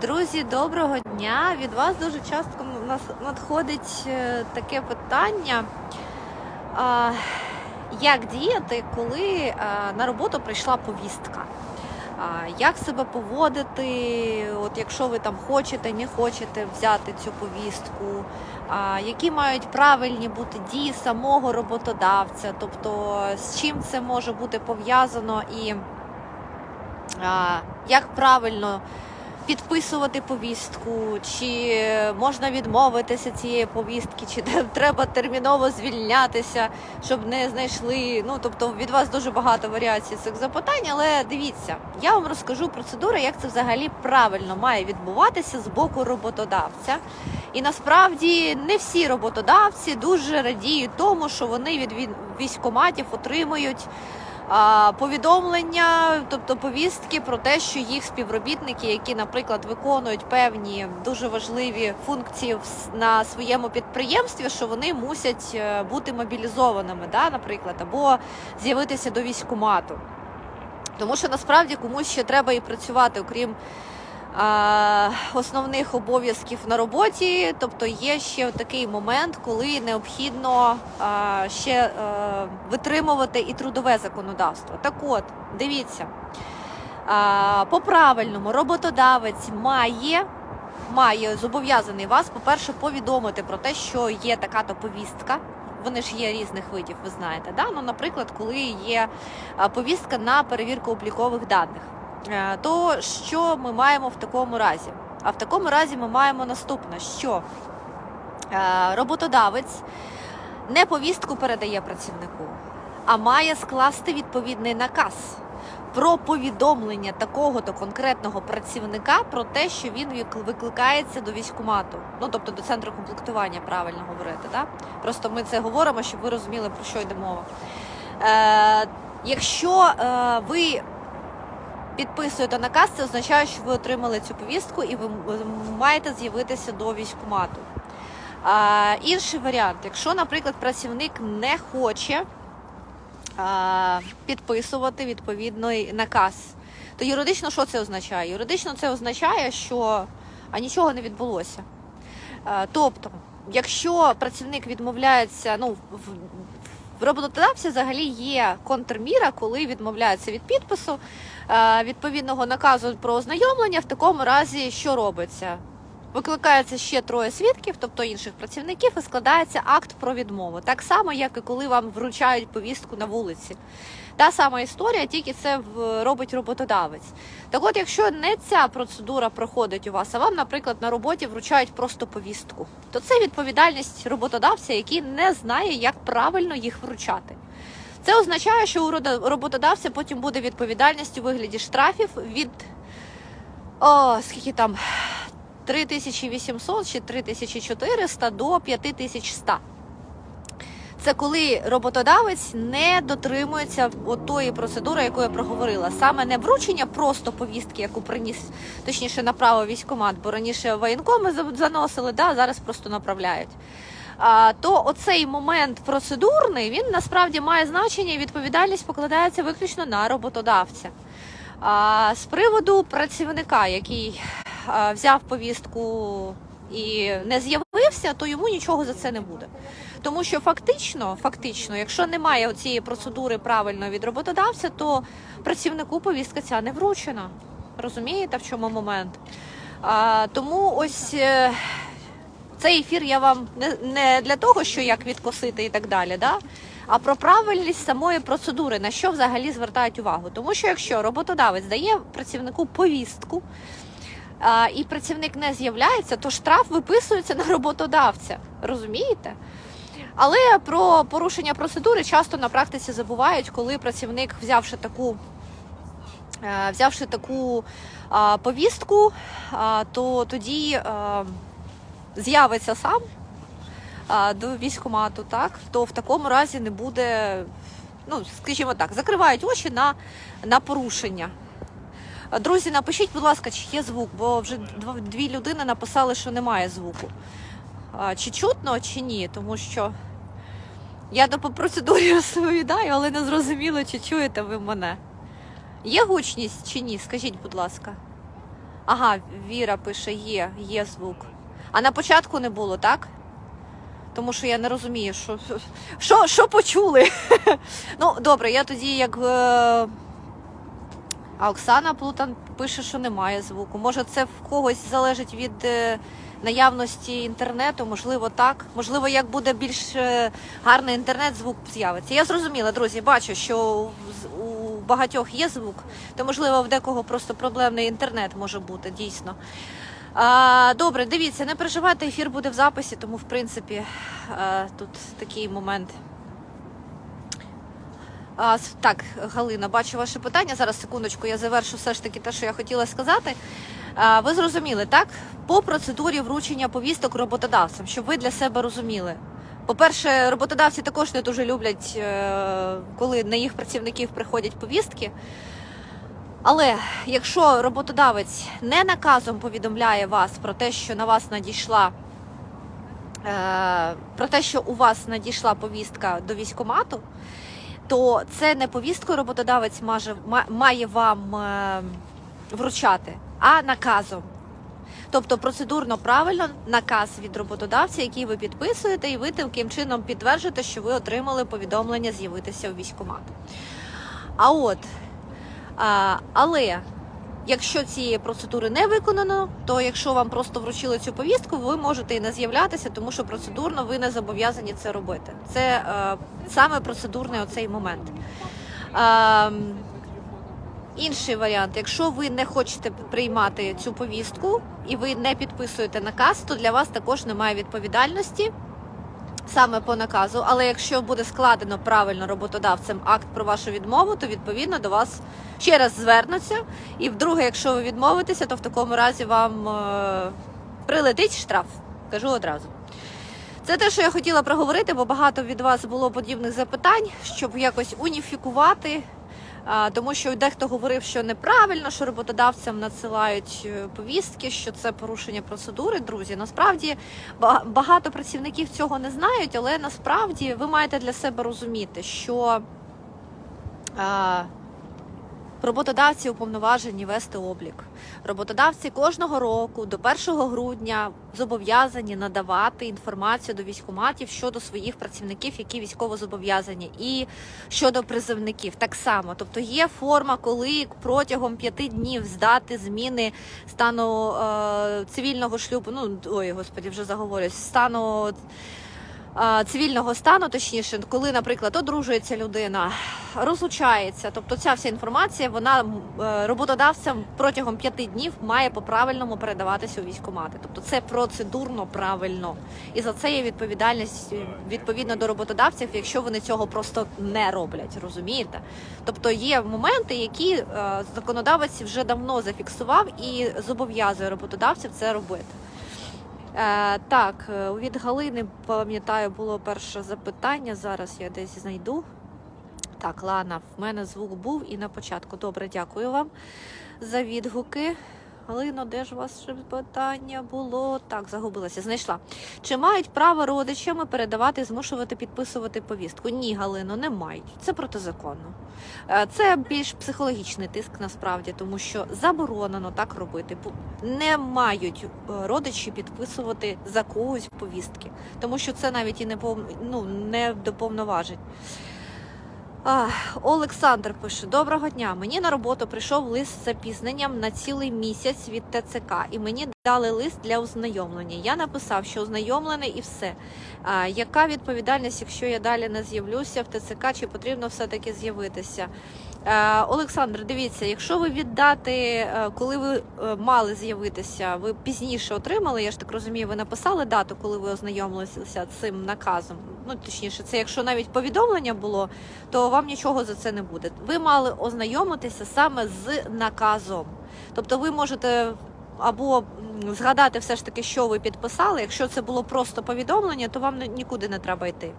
Друзі, доброго дня! Від вас дуже часто надходить е, таке питання. Як діяти, коли е, на роботу прийшла повістка? Як себе поводити, от якщо ви там хочете, не хочете взяти цю повістку? Які мають правильні бути дії самого роботодавця? Тобто з чим це може бути пов'язано і як правильно підписувати повістку, чи можна відмовитися цієї повістки, чи треба терміново звільнятися, щоб не знайшли. Ну тобто від вас дуже багато варіацій цих запитань, але дивіться, я вам розкажу процедуру, як це взагалі правильно має відбуватися з боку роботодавця. І насправді не всі роботодавці дуже радіють тому, що вони від військкоматів отримують повідомлення, тобто повістки про те, що їх співробітники, які, наприклад, виконують певні дуже важливі функції на своєму підприємстві, що вони мусять е, бути мобілізованими, да, наприклад, або з'явитися до військкомату. Тому що насправді комусь ще треба і працювати, окрім основних обов'язків на роботі. Тобто є ще такий момент, коли необхідно ще е, витримувати і трудове законодавство. Так от, дивіться, по правильному роботодавець має. Має зобов'язаний вас, по-перше, повідомити про те, що є така то повістка. Вони ж є різних видів, ви знаєте. Да? Ну, наприклад, коли є повістка на перевірку облікових даних. Е, То що ми маємо в такому разі? А в такому разі ми маємо наступне: що е, роботодавець не повістку передає працівнику, а має скласти відповідний наказ про повідомлення такого-то конкретного працівника про те, що він викликається до військкомату, ну тобто до центру комплектування, правильно говорити. Да? Просто ми це говоримо, щоб ви розуміли, про що йде мова. Е, якщо е, ви підписуєте наказ, це означає, що ви отримали цю повістку і ви маєте з'явитися до військкомату. А, інший варіант, якщо, наприклад, працівник не хоче а, підписувати відповідний наказ, то юридично що це означає? Юридично це означає, що а нічого не відбулося. А, тобто, якщо працівник відмовляється, ну в, в роботодавця взагалі є контрміра, коли відмовляється від підпису е, відповідного наказу про ознайомлення. В такому разі що робиться? Викликається ще троє свідків, тобто інших працівників, і складається акт про відмову. Так само, як і коли вам вручають повістку на вулиці. Та сама історія, тільки це робить роботодавець. Так от, якщо не ця процедура проходить у вас, а вам, наприклад, на роботі вручають просто повістку, то це відповідальність роботодавця, який не знає, як правильно їх вручати. Це означає, що у роботодавця потім буде відповідальність у вигляді штрафів від о, скільки там 3800 чи 3400 до 5100. Це коли роботодавець не дотримується от тої процедури, яку я проговорила. Саме не вручення просто повістки, яку приніс, точніше, направив військкомат, бо раніше воєнкоми заносили, да, зараз просто направляють. А, то оцей момент процедурний він насправді має значення і відповідальність покладається виключно на роботодавця. А, з приводу працівника, який взяв повістку і не з'явився, то йому нічого за це не буде. Тому що фактично, фактично, якщо немає цієї процедури правильно від роботодавця, то працівнику повістка ця не вручена. Розумієте, в чому момент? А, тому ось е, цей ефір я вам не, не для того, що як відкосити і так далі, да? а про правильність самої процедури, на що взагалі звертають увагу. Тому що якщо роботодавець дає працівнику повістку, і працівник не з'являється, то штраф виписується на роботодавця. Розумієте? Але про порушення процедури часто на практиці забувають, коли працівник, взявши таку, е, взявши таку повістку, то тоді а, з'явиться сам до військкомату, так то в такому разі не буде, ну скажімо так, закривають очі на, на порушення. Друзі, напишіть, будь ласка, чи є звук, бо вже дві людини написали, що немає звуку. Чи чутно, чи ні, тому що я по процедурі розповідаю, але не зрозуміло, чи чуєте ви мене. Є гучність чи ні? Скажіть, будь ласка. Ага, Віра пише: є, є звук. А на початку не було, так? Тому що я не розумію, що, що, що почули. ну, добре, я тоді як. А Оксана Плутан пише, що немає звуку. Може, це в когось залежить від е, наявності інтернету, можливо, так. Можливо, як буде більш е, гарний інтернет, звук з'явиться. Я зрозуміла, друзі, бачу, що у багатьох є звук, то можливо в декого просто проблемний інтернет може бути дійсно. Добре, дивіться, не переживайте, ефір буде в записі, тому в принципі е, тут такий момент. А, так, Галина, бачу ваше питання. Зараз секундочку, я завершу все ж таки те, що я хотіла сказати. А, ви зрозуміли, так? По процедурі вручення повісток роботодавцям, щоб ви для себе розуміли. По-перше, роботодавці також не дуже люблять, е, коли на їх працівників приходять повістки. Але якщо роботодавець не наказом повідомляє вас про те, що на вас надійшла е, про те, що у вас надійшла повістка до військкомату, то це не повістку роботодавець має вам е, вручати, а наказом. Тобто процедурно правильно наказ від роботодавця, який ви підписуєте, і ви таким чином підтверджуєте, що ви отримали повідомлення з'явитися у військкомат. А от, а, але якщо цієї процедури не виконано, то якщо вам просто вручили цю повістку, ви можете і не з'являтися, тому що процедурно ви не зобов'язані це робити. Це е, саме процедурний оцей момент. Ем, Інший варіант, якщо ви не хочете приймати цю повістку і ви не підписуєте наказ, то для вас також немає відповідальності саме по наказу. Але якщо буде складено правильно роботодавцем акт про вашу відмову, то відповідно до вас ще раз звернуться. І вдруге, якщо ви відмовитеся, то в такому разі вам е, прилетить штраф. Кажу одразу. Це те, що я хотіла проговорити, бо багато від вас було подібних запитань, щоб якось уніфікувати. Тому що дехто говорив, що неправильно, що роботодавцям надсилають е, повістки, що це порушення процедури. Друзі, насправді багато працівників цього не знають, але насправді ви маєте для себе розуміти, що роботодавці уповноважені вести облік. Роботодавці кожного року до 1 грудня зобов'язані надавати інформацію до військкоматів щодо своїх працівників, які військово зобов'язані, і щодо призовників так само. Тобто є форма, коли протягом п'яти днів здати зміни стану е, цивільного шлюбу. Ну ой, господі, вже заговорюсь, стану. Е, Цивільного стану, точніше, коли, наприклад, одружується людина, розлучається, тобто ця вся інформація, вона е, роботодавцям протягом п'яти днів має по правильному передаватися у військкомати. Тобто це процедурно правильно, і за це є відповідальність е, відповідно до роботодавців, якщо вони цього просто не роблять, розумієте? Тобто є моменти, які законодавець вже давно зафіксував і зобов'язує роботодавців це робити. Е, так, е, від Галини, пам'ятаю, було перше запитання. Зараз я десь знайду. Так, Лана, в мене звук був і на початку. Добре, дякую вам за відгуки. Галино, де ж у вас питання було? Так, загубилася, знайшла. Чи мають право родичами передавати, змушувати підписувати повістку? Ні, Галино, не мають. Це протизаконно. Е, Це більш психологічний тиск насправді, тому що заборонено так робити. Не мають е, родичі підписувати за когось повістки, тому що це навіть і не пов... ну, не до. Олександр пише: Доброго дня. Мені на роботу прийшов лист з запізненням на цілий місяць від ТЦК, і мені дали лист для ознайомлення. Я написав, що ознайомлений і все. А, яка відповідальність, якщо я далі не з'явлюся в ТЦК, чи потрібно все-таки з'явитися? Олександр, дивіться, якщо ви віддати, е, коли ви е, мали з'явитися, ви пізніше отримали, я ж так розумію, ви написали дату, коли ви ознайомилися цим наказом. Ну точніше, це якщо навіть повідомлення було, то вам нічого за це не буде. Ви мали ознайомитися саме з наказом. Тобто ви можете або згадати все ж таки, що ви підписали. Якщо це було просто повідомлення, то вам нікуди не треба йти.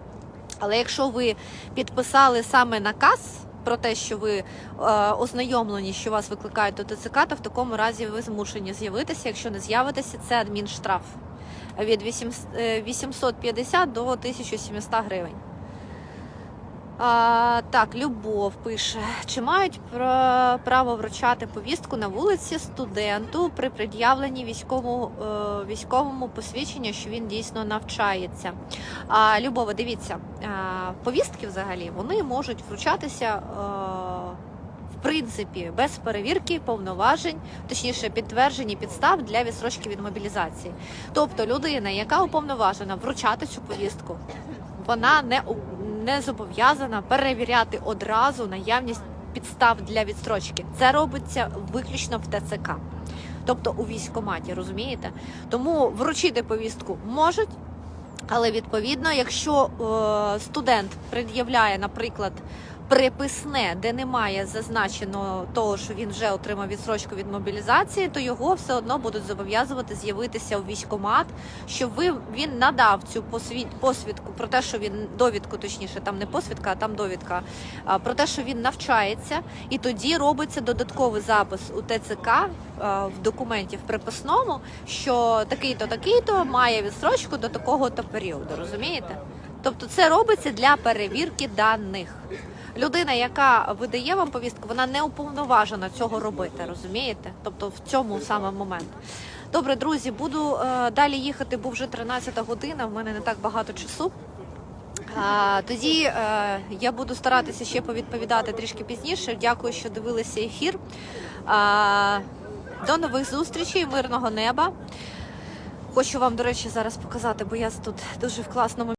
Але якщо ви підписали саме наказ про те, що ви е, ознайомлені, що вас викликають до ТЦК, то в такому разі ви змушені з'явитися. Якщо не з'явитеся, це адмінштраф від 800 е, 850 до 1700 гривень. А, так, Любов пише: чи мають пра- право вручати повістку на вулиці студенту при пред'явленні військовому, е, військовому посвідченню, що він дійсно навчається? А, Любова, дивіться, а, повістки взагалі вони можуть вручатися. е, в принципі, без перевірки повноважень, точніше підтверджені підстав для відсрочки від мобілізації. Тобто людина, яка уповноважена вручати цю повістку, вона не, не зобов'язана перевіряти одразу наявність підстав для відстрочки. Це робиться виключно в ТЦК, тобто у військкоматі, розумієте? Тому вручити повістку можуть. Але відповідно, якщо е, студент пред'являє, наприклад, приписне, де немає зазначено того, що він вже отримав відсрочку від мобілізації, то його все одно будуть зобов'язувати з'явитися у військкомат, щоб ви він надав цю посвід, посвідку про те, що він довідку, точніше, там не посвідка, а там довідка, про те, що він навчається, і тоді робиться додатковий запис у ТЦК в документі в приписному, що такий-то, такий-то має відстрочку до такого-то періоду. Розумієте? Тобто це робиться для перевірки даних. Людина, яка видає вам повістку, вона не уповноважена цього робити, розумієте? Тобто в цьому саме момент. Добре, друзі, буду е, далі їхати, бо вже 13 година, в мене не так багато часу. А, тоді е, я буду старатися ще повідповідати трішки пізніше. Дякую, що дивилися ефір. А, до нових зустрічей, мирного неба. Хочу вам, до речі, зараз показати, бо я тут дуже в класному